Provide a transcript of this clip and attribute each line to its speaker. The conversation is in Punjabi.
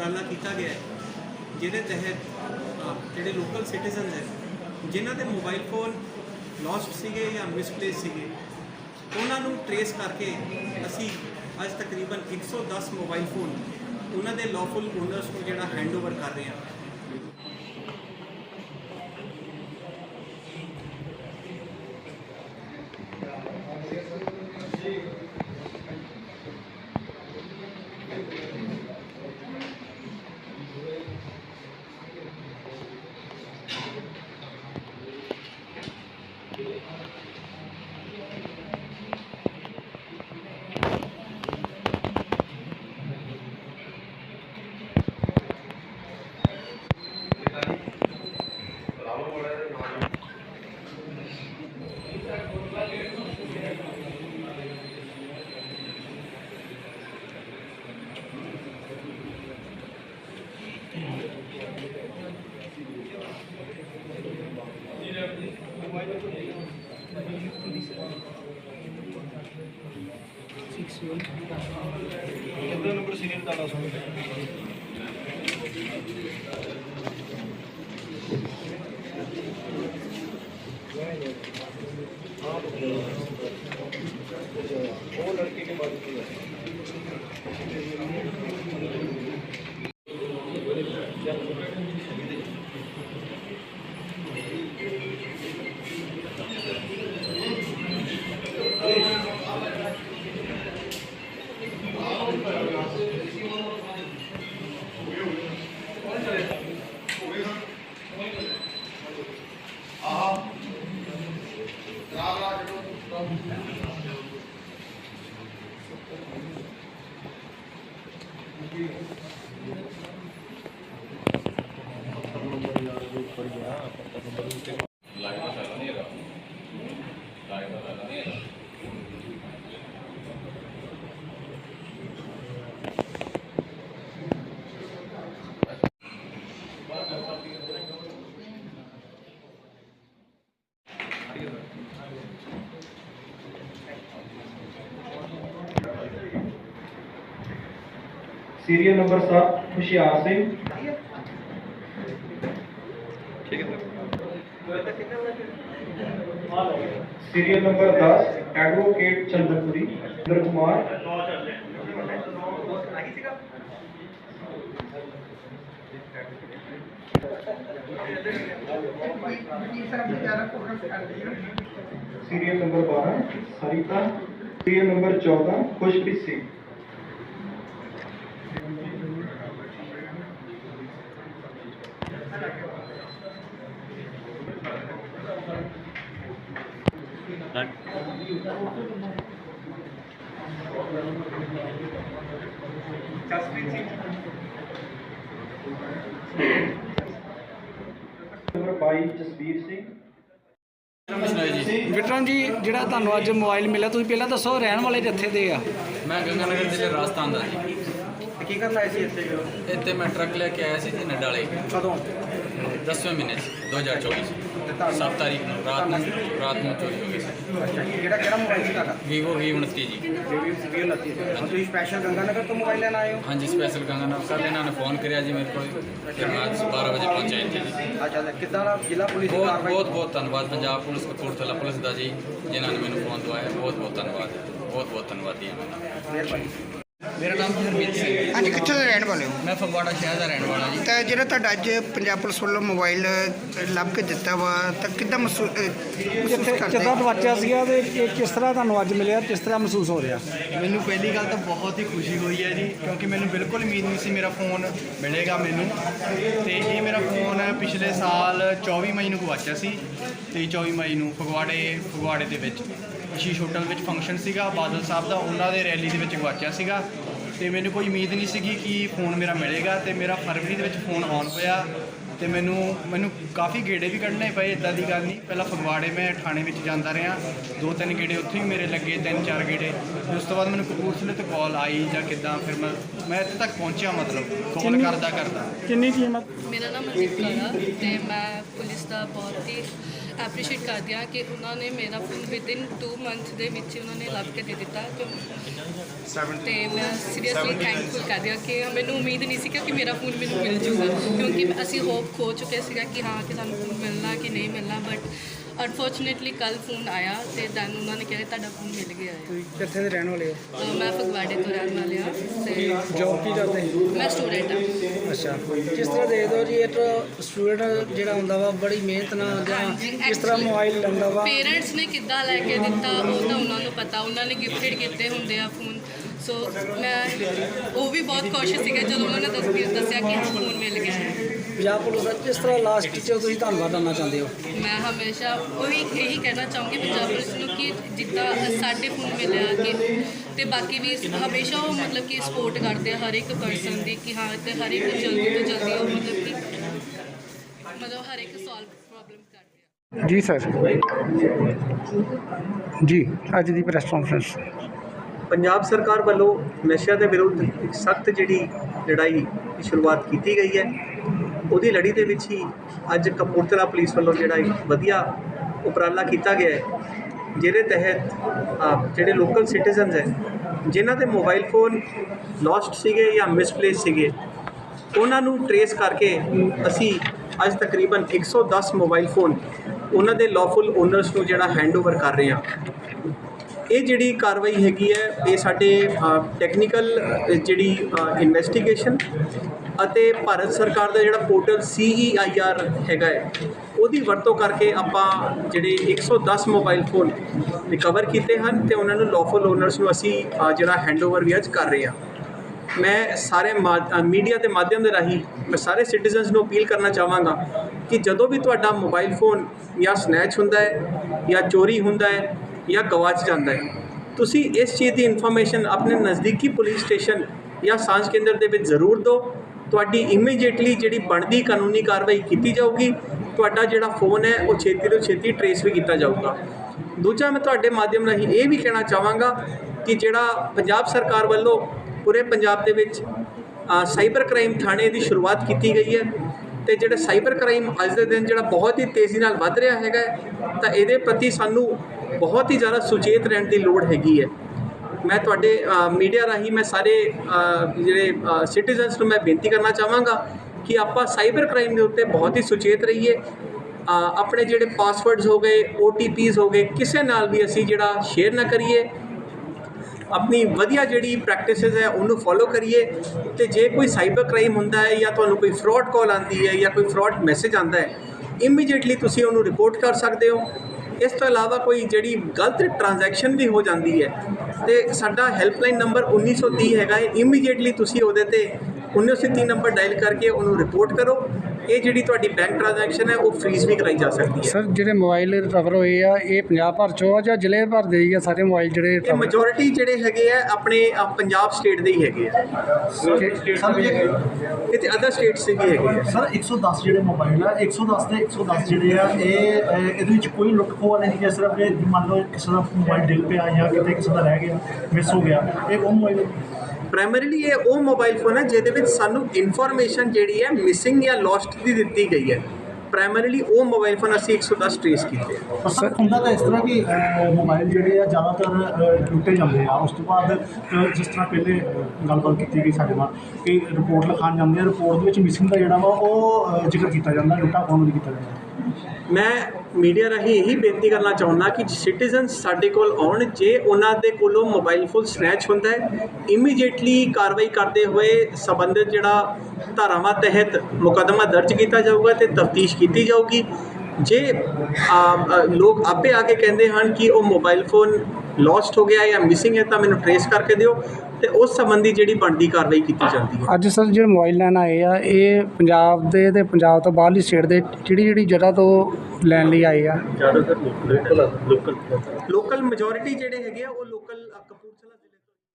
Speaker 1: ਉਪਰਾਲਾ ਕੀਤਾ ਗਿਆ ਹੈ, ਜਿਹਦੇ ਤਹਿਤ ਜਿਹੜੇ ਲੋਕਲ ਸਿਟੀਜ਼ਨਸ ਹੈ, ਜਿਨ੍ਹਾਂ ਦੇ ਮੋਬਾਈਲ ਫੋਨ ਲੋਸਟ ਸੀਗੇ ਜਾਂ ਮਿਸਪਲੇਸ ਸੀਗੇ, ਉਹਨਾਂ ਨੂੰ ਟਰੇਸ ਕਰਕੇ ਅਸੀਂ ਅੱਜ ਤਕਰੀਬਨ 110 ਮੋਬਾਈਲ ਫੋਨ ਉਹਨਾਂ ਦੇ ਲawful ਓਨਰਸ ਨੂੰ ਜਿਹੜਾ ਹੈਂਡਓਵਰ ਕਰ ਰਹੇ ਹਾਂ।
Speaker 2: ਕਿੰਨੇ ਨੰਬਰ ਸੀਰੀਅਲ ਤੁਹਾਡਾ ਸੁਣ ਉਹ ਲੜਕੇ ਕੇ ਬਾਰੇ ਕੀ ਹੈ। ਸੀਰੀਅਲ ਨੰਬਰ 7 ਹੁਸ਼ਿਆਰ ਸਿੰਘ ਠੀਕ ਹੈ serial number 10 advocate Chandarpuri Chander Kumar serial number 12 Sarita serial number 14 Khushpreet Singh number 22 Jasvir Singh
Speaker 3: Vikram ji ਜਿਹੜਾ ਤੁਹਾਨੂੰ ਅੱਜ ਮੋਬਾਈਲ ਮਿਲਿਆ ਤੁਸੀਂ ਪਹਿਲਾਂ ਦੱਸੋ ਰਹਿਣ ਵਾਲੇ ਜਿੱਥੇ ਦੇ ਆ?
Speaker 4: ਮੈਂ ਗੰਗਾਨਗਰ ਜ਼ਿਲ੍ਹੇ ਰਾਜਸਥਾਨ ਦਾ ਜੀ।
Speaker 1: ਕੀ ਕਰਨਾ ਸੀ ਇੱਥੇ?
Speaker 4: ਇੱਥੇ ਮੈਂ ਟਰੱਕ ਲੈ ਕੇ ਆਇਆ ਸੀ ਜੀ ਨਡਾਲੇ
Speaker 1: ਕਦੋਂ?
Speaker 4: 10ਵੇਂ ਮਹੀਨੇ 'ਚ 2024 ਚ। 7 ਤਾਰੀਖ ਨੂੰ ਰਾਤ ਨੂੰ ਰਾਤ ਨੂੰ ਚੋਰੀ ਹੋ ਗਈ ਸੀ।
Speaker 1: ਕਿਹੜਾ ਕਿਹੜਾ ਮੋਬਾਈਲ ਸੀ ਤੁਹਾਡਾ?
Speaker 4: ਵੀਵੋ V29 ਜੀ।
Speaker 1: ਜਿਹੜੀ ਸੀਰੀਅਲ ਲੱਤੀ ਤੁਸੀਂ ਸਪੈਸ਼ਲ ਗੰਗਾਨਗਰ ਤੋਂ ਮੋਬਾਈਲ ਲੈਣ ਆਏ ਹੋ?
Speaker 4: ਹਾਂਜੀ ਸਪੈਸ਼ਲ ਗੰਗਾਨਗਰ ਕੱਲ੍ਹ ਇਹਨਾਂ ਨੇ ਫੋਨ ਕਰਿਆ ਜੀ ਮੇਰੇ ਕੋਲ। ਫਿਰ ਮੈਂ ਅੱਜ 12 ਵਜੇ ਪਹੁੰਚਿਆ ਇੱਥੇ ਜੀ।
Speaker 1: ਅੱਛਾ ਤੇ ਕਿੱਦਾਂ ਦਾ ਜ਼ਿਲ੍ਹਾ ਪੁਲਿਸ ਦੀ
Speaker 4: ਬਹੁਤ
Speaker 1: ਕਾਰਵਾਈ?
Speaker 4: ਬਹੁਤ ਬਹੁਤ ਧੰਨਵਾਦ। ਪੰਜਾਬ ਪੁਲਿਸ ਕਪੂਰਥਲਾ ਪੁਲਿਸ ਦਾ ਜੀ ਜਿਨ੍ਹਾਂ ਨੇ ਮੈਨੂੰ ਫੋਨ ਦਵਾਇਆ। ਬਹੁਤ ਬਹੁਤ ਧੰਨਵਾਦ। ਬਹੁਤ ਬਹੁਤ ਧੰਨਵਾਦੀ ਹਾਂ ਮੈਂ।
Speaker 1: ਮਿਹਰਬਾਨੀ।
Speaker 4: ਮੇਰਾ ਨਾਮ ਹਰਮੀਤ ਸਿੰਘ ਹੈ।
Speaker 5: ਹਾਂਜੀ ਕਿੱਥੋਂ ਦੇ ਰਹਿਣ ਵਾਲੇ ਹੋ?
Speaker 4: ਮੈਂ ਫਗਵਾੜਾ ਸ਼ਹਿਰ ਦਾ ਰਹਿਣ ਵਾਲਾ ਜੀ।
Speaker 5: ਤਾਂ ਜਿਹੜਾ ਤੁਹਾਡਾ ਅੱਜ ਪੰਜਾਬ ਪੁਲਿਸ ਵੱਲੋਂ ਮੋਬਾਈਲ ਲੱਭ ਕੇ ਦਿੱਤਾ ਵਾ ਤਾਂ ਕਿੱਦਾਂ ਮਹਿਸੂਸ ਅਹ, ਮਹਿਸੂਸ
Speaker 3: ਜਿੱਥੇ
Speaker 5: ਕਰਦੇ?
Speaker 3: ਜਿੱਦਾਂ ਗਵਾਚਿਆ ਸੀਗਾ ਤੇ ਇਹ ਕਿਸ ਤਰ੍ਹਾਂ ਤੁਹਾਨੂੰ ਅੱਜ ਮਿਲਿਆ ਕਿਸ ਤਰ੍ਹਾਂ ਮਹਿਸੂਸ ਹੋ ਰਿਹਾ?
Speaker 2: ਮੈਨੂੰ ਪਹਿਲੀ ਗੱਲ ਤਾਂ ਬਹੁਤ ਹੀ ਖੁਸ਼ੀ ਹੋਈ ਹੈ ਜੀ ਕਿਉਂਕਿ ਮੈਨੂੰ ਬਿਲਕੁਲ ਉਮੀਦ ਨਹੀਂ ਸੀ ਮੇਰਾ ਫੋਨ ਮਿਲੇਗਾ ਮੈਨੂੰ। ਤੇ ਇਹ ਮੇਰਾ ਫੋਨ ਪਿਛਲੇ ਸਾਲ 24 ਮਈ ਨੂੰ ਗਵਾਚਿਆ ਸੀ ਤੇ 24 ਮਈ ਨੂੰ ਫਗਵਾੜੇ ਫਗਵਾੜੇ ਦੇ ਵਿੱਚ। ਅਸ਼ੀਸ਼ ਹੋਟਲ ਵਿੱਚ ਫੰਕਸ਼ਨ ਸੀਗਾ ਬਾਦਲ ਸਾਹਿਬ ਦਾ ਉਹਨਾਂ ਦੇ ਰੈਲੀ ਦੇ ਵਿੱਚ ਗਵਾਚਿਆ ਸੀਗਾ। ਤੇ ਮੈਨੂੰ ਕੋਈ ਉਮੀਦ ਨਹੀਂ ਸੀਗੀ ਕਿ ਫੋਨ ਮੇਰਾ ਮਿਲੇਗਾ ਤੇ ਮੇਰਾ ਫਰਵਰੀ ਦੇ ਵਿੱਚ ਫੋਨ ਆਨ ਹੋਇਆ। ਤੇ ਮੈਨੂੰ ਮੈਨੂੰ ਕਾਫੀ ਗੇੜੇ ਵੀ ਕੱਢਣੇ ਪਏ ਇਦਾਂ ਦੀ ਗੱਲ ਨਹੀਂ। ਪਹਿਲਾਂ ਫਗਵਾੜੇ ਮੈਂ ਥਾਣੇ ਵਿੱਚ ਜਾਂਦਾ ਰਿਹਾ। ਦੋ ਤਿੰਨ ਗੇੜੇ ਉੱਥੇ ਵੀ ਮੇਰੇ ਲੱਗੇ ਤਿੰਨ ਚਾਰ ਗੇੜੇ। ਉਸ ਤੋਂ ਬਾਅਦ ਮੈਨੂੰ ਕਪੂਰਥਲੇ ਤੋਂ ਕਾਲ ਆਈ ਜਾਂ ਕਿੱਦਾਂ ਫਿਰ ਮੈਂ ਮੈਂ ਇੱਥੇ ਤੱਕ ਪਹੁੰਚਿਆ ਮਤਲਬ ਕਾਲ ਕਰਦਾ ਕਰਦਾ
Speaker 3: ਕਿੰਨੀ ਕੀਮਤ
Speaker 6: ਮੇਰਾ ਨਾਮ ਅਜੀਤ ਕੌਰ ਆ ਤੇ ਮੈਂ ਪੁਲਿਸ ਦਾ ਬਹੁਤ ਹੀ ਐਪਰੀਸ਼ੀਏਟ ਕਰਦੀ ਹਾਂ ਕਿ ਉਹਨਾਂ ਨੇ ਮੇਰਾ ਫੋਨ ਵਿਦਿਨ 2 ਮੰਥ ਦੇ ਵਿੱਚ ਉਹਨਾਂ ਨੇ ਲੱਭ ਕੇ ਦੇ ਦਿੱਤਾ। ਤੇ ਤੇ ਮੈਂ ਸੀਰੀਅਸਲੀ ਥੈਂਕਫੁਲ ਕਰਦੀ ਹਾਂ ਕਿ ਮੈਨੂੰ ਉਮੀਦ ਨਹੀਂ ਸੀ ਕਿ ਮੇਰਾ ਫੋਨ ਮੈਨੂੰ ਮਿਲ ਜੂਗਾ। ਕਿਉਂਕਿ ਅਸੀਂ ਹੋਪ ਖੋ ਚੁੱਕੇ ਸੀਗਾ ਕਿ ਹਾਂ ਕਿ ਸਾਨੂੰ ਫੋਨ ਮਿਲਣਾ ਕਿ ਨਹੀਂ ਮਿਲਣਾ ਬਟ ਅਨਫੋਰਚੂਨੇਟਲੀ ਕੱਲ ਫੋਨ ਆਇਆ ਤੇ ਦੈਨ ਉਹਨਾਂ ਨੇ ਕਿਹਾ ਤੁਹਾਡਾ ਫੋਨ ਮਿਲ ਗਿਆ ਹੈ
Speaker 3: ਤੁਸੀਂ ਕਿੱਥੇ ਦੇ ਰਹਿਣ ਵਾਲੇ ਹੋ?
Speaker 6: ਅਹ ਮੈਂ ਫਗਵਾੜੇ ਤੋਂ ਰਹਿਣ ਵਾਲੀ ਹਾਂ ਤੇ
Speaker 3: ਜੌਬ ਕੀ ਕਰਦੇ?
Speaker 6: ਮੈਂ ਸਟੂਡੈਂਟ ਹਾਂ।
Speaker 3: ਅੱਛਾ। ਕਿਸ ਤਰ੍ਹਾਂ ਦੇਖਦੇ ਹੋ ਜੀ ਇੱਕ ਸਟੂਡੈਂਟ ਜਿਹੜਾ ਹੁੰਦਾ ਵਾ ਬੜੀ ਮਿਹਨਤ ਨਾਲ ਜਾਂ
Speaker 6: ਹਾਂਜੀ,
Speaker 3: ਕਿਸ ਤਰ੍ਹਾਂ
Speaker 6: actually
Speaker 3: ਮੋਬਾਈਲ ਲੈਂਦਾ ਵਾ।
Speaker 6: ਪੇਰੈਂਟਸ ਨੇ ਕਿੱਦਾਂ ਲੈ ਕੇ ਦਿੱਤਾ ਉਹ ਤਾਂ ਉਹਨਾਂ ਨੂੰ ਪਤਾ। ਉਹਨਾਂ ਨੇ ਗਿਫਟਡ ਕੀਤੇ ਹੁੰਦੇ ਆ ਫੋਨ ਸੋ ਮੈਂ ਉਹ ਵੀ ਬਹੁਤ ਖੁਸ਼ ਸੀਗੇ ਜਦੋਂ ਉਹਨਾਂ ਨੇ ਦੱਸ ਦੱਸਿਆ ਕਿ ਹਾਂ ਫੋਨ ਮਿਲ ਗਿਆ ਹੈ।
Speaker 3: ਪੰਜਾਬ ਪੁਲਿਸ ਦਾ ਕਿਸ ਤਰ੍ਹਾਂ ਲਾਸਟ 'ਚ ਤੁਸੀਂ ਧੰਨਵਾਦ ਕਰਨਾ ਚਾਹੁੰਦੇ ਹੋ?
Speaker 6: ਮੈਂ ਹਮੇਸ਼ਾ ਉਹੀ ਇਹੀ ਕਹਿਣਾ ਚਾਹੂੰਗੀ ਪੰਜਾਬ ਪੁਲਿਸ ਨੂੰ ਕਿ ਜਿੱਦਾਂ ਸਾਡੇ ਫੋਨ ਮਿਲਿਆ ਕਿ ਤੇ ਬਾਕੀ ਵੀ ਹਮੇਸ਼ਾ ਉਹ ਮਤਲਬ ਕਿ ਸਪੋਰਟ ਕਰਦੇ ਆ ਹਰ ਇੱਕ ਪਰਸਨ ਦੀ ਕਿ ਹਾਂ ਤੇ ਹਰ ਇੱਕ ਜਲਦੀ ਤੋਂ ਜਲਦੀ ਉਹ ਮਤਲਬ ਕਿ ਮਤਲਬ ਹਰ ਇੱਕ ਸੋਲਵ ਪ੍ਰੋਬਲਮ ਕਰਦੇ ਆ।
Speaker 5: ਜੀ ਸਰ। ਜੀ ਅੱਜ ਦੀ ਪ੍ਰੈਸ ਕਾਨਫਰੰਸ
Speaker 1: ਪੰਜਾਬ ਸਰਕਾਰ ਵੱਲੋਂ ਨਸ਼ਿਆਂ ਦੇ ਵਿਰੁੱਧ ਇੱਕ ਸਖਤ ਜਿਹੜੀ ਲੜਾਈ ਦੀ ਸ਼ੁਰੂਆਤ ਕੀਤੀ ਗਈ ਹੈ। ਉਹਦੀ ਲੜੀ ਦੇ ਵਿੱਚ ਹੀ ਅੱਜ ਕਪੂਰਥਲਾ ਪੁਲਿਸ ਵੱਲੋਂ ਜਿਹੜਾ ਇੱਕ ਵਧੀਆ ਉਪਰਾਲਾ ਕੀਤਾ ਗਿਆ ਹੈ, ਜਿਹਦੇ ਤਹਿਤ ਜਿਹੜੇ ਲੋਕਲ ਸਿਟੀਜ਼ਨਸ ਹੈ, ਜਿਨ੍ਹਾਂ ਦੇ ਮੋਬਾਈਲ ਫੋਨ ਲੋਸਟ ਸੀਗੇ ਜਾਂ ਮਿਸਪਲੇਸ ਸੀਗੇ, ਉਹਨਾਂ ਨੂੰ ਟਰੇਸ ਕਰਕੇ ਅਸੀਂ ਅੱਜ ਤਕਰੀਬਨ 110 ਮੋਬਾਈਲ ਫੋਨ ਉਹਨਾਂ ਦੇ ਲawful ਓਨਰਸ ਨੂੰ ਜਿਹੜਾ ਹੈਂਡਓਵਰ ਕਰ ਰਹੇ ਹਾਂ। ਇਹ ਜਿਹੜੀ ਕਾਰਵਾਈ ਹੈਗੀ ਹੈ ਇਹ ਸਾਡੇ ਟੈਕਨੀਕਲ ਜਿਹੜੀ ਇਨਵੈਸਟੀਗੇਸ਼ਨ ਅਤੇ ਭਾਰਤ ਸਰਕਾਰ ਦਾ ਜਿਹੜਾ ਪੋਰਟਲ CEIR ਹੈਗਾ ਹੈ ਉਹਦੀ ਵਰਤੋਂ ਕਰਕੇ ਆਪਾਂ ਜਿਹੜੇ 110 ਮੋਬਾਈਲ ਫੋਨ ਰਿਕਵਰ ਕੀਤੇ ਹਨ ਤੇ ਉਹਨਾਂ ਨੂੰ ਲawful ਓਨਰਸ ਨੂੰ ਅਸੀਂ ਅ, ਜਿਹੜਾ ਹੈਂਡਓਵਰ ਵੀ ਅੱਜ ਕਰ ਰਹੇ ਹਾਂ। ਮੈਂ ਸਾਰੇ ਮੀਡੀਆ ਦੇ ਮਾਧਿਅਮ ਦੇ ਰਾਹੀਂ ਮੈਂ ਸਾਰੇ ਸਿਟੀਜ਼ਨਸ ਨੂੰ ਅਪੀਲ ਕਰਨਾ ਚਾਹਾਂਗਾ ਕਿ ਜਦੋਂ ਵੀ ਤੁਹਾਡਾ ਮੋਬਾਈਲ ਫੋਨ ਜਾਂ ਸਨੈਚ ਹੁੰਦਾ ਹੈ ਜਾਂ ਚੋਰੀ ਹੁੰਦਾ ਹੈ ਜਾਂ ਗਵਾਚ ਜਾਂਦਾ ਹੈ। ਤੁਸੀਂ ਇਸ ਚੀਜ਼ ਦੀ ਇਨਫੋਰਮੇਸ਼ਨ ਆਪਣੇ ਨਜ਼ਦੀਕੀ ਪੁਲਿਸ ਸਟੇਸ਼ਨ ਜਾਂ ਸਾਂਝ ਕੇਂਦਰ ਦੇ ਵਿੱਚ ਜ਼ਰੂਰ ਦਿਓ। ਤੁਹਾਡੀ ਇਮੀਡੀਏਟਲੀ ਜਿਹੜੀ ਬਣਦੀ ਕਾਨੂੰਨੀ ਕਾਰਵਾਈ ਕੀਤੀ ਜਾਊਗੀ, ਤੁਹਾਡਾ ਜਿਹੜਾ ਫੋਨ ਹੈ, ਉਹ ਛੇਤੀ ਤੋਂ ਛੇਤੀ ਟਰੇਸ ਵੀ ਕੀਤਾ ਜਾਊਗਾ। ਦੂਜਾ ਮੈਂ ਤੁਹਾਡੇ ਮਾਧਿਅਮ ਰਾਹੀਂ ਇਹ ਵੀ ਕਹਿਣਾ ਚਾਹਾਂਗਾ ਕਿ ਜਿਹੜਾ ਪੰਜਾਬ ਸਰਕਾਰ ਵੱਲੋਂ ਪੂਰੇ ਪੰਜਾਬ ਦੇ ਵਿੱਚ ਸਾਈਬਰ ਕ੍ਰਾਈਮ ਥਾਣੇ ਦੀ ਸ਼ੁਰੂਆਤ ਕੀਤੀ ਗਈ ਹੈ। ਤੇ ਜਿਹੜਾ ਸਾਈਬਰ ਕ੍ਰਾਈਮ ਅੱਜ ਦੇ ਦਿਨ ਜਿਹੜਾ ਬਹੁਤ ਹੀ ਤੇਜ਼ੀ ਨਾਲ ਵੱਧ ਰਿਹਾ ਹੈਗਾ ਤਾਂ ਇਹਦੇ ਪ੍ਰਤੀ ਸਾਨੂੰ ਬਹੁਤ ਹੀ ਜ਼ਿਆਦਾ ਸੁਚੇਤ ਰਹਿਣ ਦੀ ਲੋੜ ਹੈਗੀ ਹੈ। ਮੈਂ ਤੁਹਾਡੇ ਮੀਡੀਆ ਰਾਹੀਂ ਮੈਂ ਸਾਰੇ ਜਿਹੜੇ ਸਿਟੀਜ਼ਨਸ ਨੂੰ ਮੈਂ ਬੇਨਤੀ ਕਰਨਾ ਚਾਹਾਂਗਾ ਕਿ ਆਪਾਂ ਸਾਈਬਰ ਕ੍ਰਾਈਮ ਦੇ ਉੱਤੇ ਬਹੁਤ ਹੀ ਸੁਚੇਤ ਰਹੀਏ। ਆਪਣੇ ਜਿਹੜੇ ਪਾਸਵਰਡਸ ਹੋ ਗਏ OTPs ਹੋ ਗਏ, ਕਿਸੇ ਨਾਲ ਵੀ ਅਸੀਂ ਜਿਹੜਾ ਸ਼ੇਅਰ ਨਾ ਕਰੀਏ। ਆਪਣੀ ਵਧੀਆ ਜਿਹੜੀ ਪ੍ਰੈਕਟਿਸਿਸ ਹੈ, ਉਹਨੂੰ ਫੋਲੋ ਕਰੀਏ। ਤੇ ਜੇ ਕੋਈ ਸਾਈਬਰ ਕ੍ਰਾਈਮ ਹੁੰਦਾ ਹੈ ਜਾਂ ਤੁਹਾਨੂੰ ਕੋਈ ਫਰਾਡ ਕਾਲ ਆਉਂਦੀ ਹੈ ਜਾਂ ਕੋਈ ਫਰਾਡ ਮੈਸੇਜ ਆਉਂਦਾ ਹੈ ਇਮੀਡੀਏਟਲੀ ਤੁਸੀਂ ਉਹਨੂੰ ਰਿਪੋਰਟ ਕਰ ਸਕਦੇ ਹੋ। ਇਸ ਤੋਂ ਇਲਾਵਾ ਕੋਈ ਜਿਹੜੀ ਗਲਤ ਟ੍ਰਾਂਜੈਕਸ਼ਨ ਵੀ ਹੋ ਜਾਂਦੀ ਹੈ, ਤੇ ਸਾਡਾ ਹੈਲਪਲਾਈਨ ਨੰਬਰ 1930 ਹੈਗਾ ਹੈ। ਇਮੀਡੀਏਟਲੀ ਤੁਸੀਂ ਉਹਦੇ ਤੇ 1930 ਨੰਬਰ ਡਾਇਲ ਕਰਕੇ ਉਹਨੂੰ ਰਿਪੋਰਟ ਕਰੋ। ਇਹ ਜਿਹੜੀ ਤੁਹਾਡੀ ਬੈਂਕ ਟ੍ਰਾਂਜੈਕਸ਼ਨ ਹੈ ਉਹ ਫ੍ਰੀਜ਼ ਵੀ ਕਰਾਈ ਜਾ ਸਕਦੀ ਹੈ।
Speaker 3: ਸਰ ਜਿਹੜੇ ਮੋਬਾਈਲ ਰਿਕਵਰ ਹੋਏ ਆ ਇਹ ਪੰਜਾਬ ਭਰ ਚੋਂ ਆ ਜਾਂ ਜ਼ਿਲ੍ਹੇ ਭਰ ਦੇ ਹੀ ਆ ਸਾਰੇ ਮੋਬਾਈਲ ਜਿਹੜੇ
Speaker 1: ਇਹ ਮੈਜੋਰਿਟੀ ਜਿਹੜੇ ਹੈਗੇ ਆ ਆਪਣੇ ਅ, ਪੰਜਾਬ ਸਟੇਟ ਦੇ ਹੀ ਹੈਗੇ ਆ। ਇਹ ਤੇ ਅਦਰ ਸਟੇਟਸ ਦੇ ਵੀ ਹੈਗੇ ਆ।
Speaker 7: ਸਰ 110 ਜਿਹੜੇ ਮੋਬਾਈਲ ਆ 110 ਦੇ 110 ਜਿਹੜੇ ਆ ਇਹ ਅਹ, ਇਹਦੇ ਵਿੱਚ ਕੋਈ ਲੁੱਟ ਖੋਹ ਵਾਲੇ ਨਹੀਂ ਹੈ ਸਿਰਫ ਇਹ ਮੰਨ ਲਓ ਕਿਸੇ ਦਾ ਮੋਬਾਈਲ ਡਿੱਗ ਪਿਆ ਜਾਂ ਕਿਤੇ ਕਿਸੇ ਦਾ ਰਹਿ ਗਿਆ ਮਿਸ ਹੋ ਗਿਆ ਇਹ ਉਹ ਮੋਬਾਈਲ
Speaker 1: ਪ੍ਰਾਇਮਰੀਲੀ ਇਹ ਉਹ ਮੋਬਾਈਲ ਫੋਨ ਹੈ ਜਿਹਦੇ ਵਿੱਚ ਸਾਨੂੰ ਇਨਫੋਰਮੇਸ਼ਨ ਜਿਹੜੀ ਹੈ ਮਿਸਿੰਗ ਜਾਂ ਲੋਸਟ ਦੀ ਦਿੱਤੀ ਗਈ ਹੈ। ਪ੍ਰਾਇਮਰੀਲੀ ਉਹ ਮੋਬਾਈਲ ਫੋਨ ਅਸੀਂ 110 ਟ੍ਰੇਸ ਕੀਤੇ
Speaker 7: ਪਰ ਸਰ ਹੁੰਦਾ ਤਾਂ ਇਸ ਤਰ੍ਹਾਂ ਕਿ ਅਹ, ਮੋਬਾਈਲ ਜਿਹੜੇ ਆ ਜ਼ਿਆਦਾਤਰ ਟੁੱਟੇ ਜਾਂਦੇ ਆ। ਉਸ ਤੋਂ ਬਾਅਦ ਜਿਸ ਤਰ੍ਹਾਂ ਪਹਿਲੇ ਗੱਲਬਾਤ ਕੀਤੀ ਗਈ ਸਾਡੇ ਨਾਲ ਕਿ ਰਿਪੋਰਟ ਲਿਖਾਉਣ ਜਾਂਦੇ ਆ ਰਿਪੋਰਟ ਦੇ ਵਿੱਚ ਮਿਸਿੰਗ ਦਾ ਜਿਹੜਾ ਵਾ ਉਹ ਜ਼ਿਕਰ ਕੀਤਾ ਜਾਂਦਾ ਲੁੱਟਾ ਖੋਹ ਨਹੀਂ ਕੀਤਾ ਜਾਂਦਾ।
Speaker 1: ਮੈਂ ਮੀਡੀਆ ਰਾਹੀਂ ਇਹੀ ਬੇਨਤੀ ਕਰਨਾ ਚਾਹੁੰਦਾ ਕਿ ਸਿਟੀਜ਼ਨ ਸਾਡੇ ਕੋਲ ਆਉਣ, ਜੇ ਉਹਨਾਂ ਦੇ ਕੋਲੋਂ ਮੋਬਾਈਲ ਫੋਨ ਸਨੈਚ ਹੁੰਦਾ ਹੈ ਇਮੀਡੀਏਟਲੀ ਕਾਰਵਾਈ ਕਰਦੇ ਹੋਏ ਸੰਬੰਧਿਤ ਜਿਹੜਾ ਧਾਰਾਵਾਂ ਤਹਿਤ ਮੁਕੱਦਮਾ ਦਰਜ ਕੀਤਾ ਜਾਊਗਾ ਤੇ ਤਫਤੀਸ਼ ਕੀਤੀ ਜਾਊਗੀ। ਜੇ ਲੋਕ ਆਪੇ ਆ ਕੇ ਕਹਿੰਦੇ ਹਨ ਕਿ ਉਹ ਮੋਬਾਈਲ ਫੋਨ ਲੋਸਟ ਹੋ ਗਿਆ ਜਾਂ ਮਿਸਿੰਗ ਹੈ ਤਾਂ ਮੈਨੂੰ ਟਰੇਸ ਕਰਕੇ ਦਿਓ ਤੇ ਉਸ ਸੰਬੰਧੀ ਜਿਹੜੀ ਬਣਦੀ ਕਾਰਵਾਈ ਕੀਤੀ ਜਾਂਦੀ ਹੈ।
Speaker 3: ਅੱਜ ਸਰ ਜਿਹੜੇ ਮੋਬਾਈਲ ਲੈਣ ਆਏ ਆ ਇਹ ਪੰਜਾਬ ਦੇ ਤੇ ਪੰਜਾਬ ਤੋਂ ਬਾਹਰਲੀ ਸਟੇਟ ਦੇ ਜਿਹੜੀ ਜਿਹੜੀ ਜਗ੍ਹਾ ਤੋਂ ਲੈਣ ਲਈ ਆਏ ਆ।
Speaker 1: ਲੋਕਲ ਮੈਜੋਰਿਟੀ ਜਿਹੜੇ ਹੈਗੇ ਆ ਉਹ ਲੋਕਲ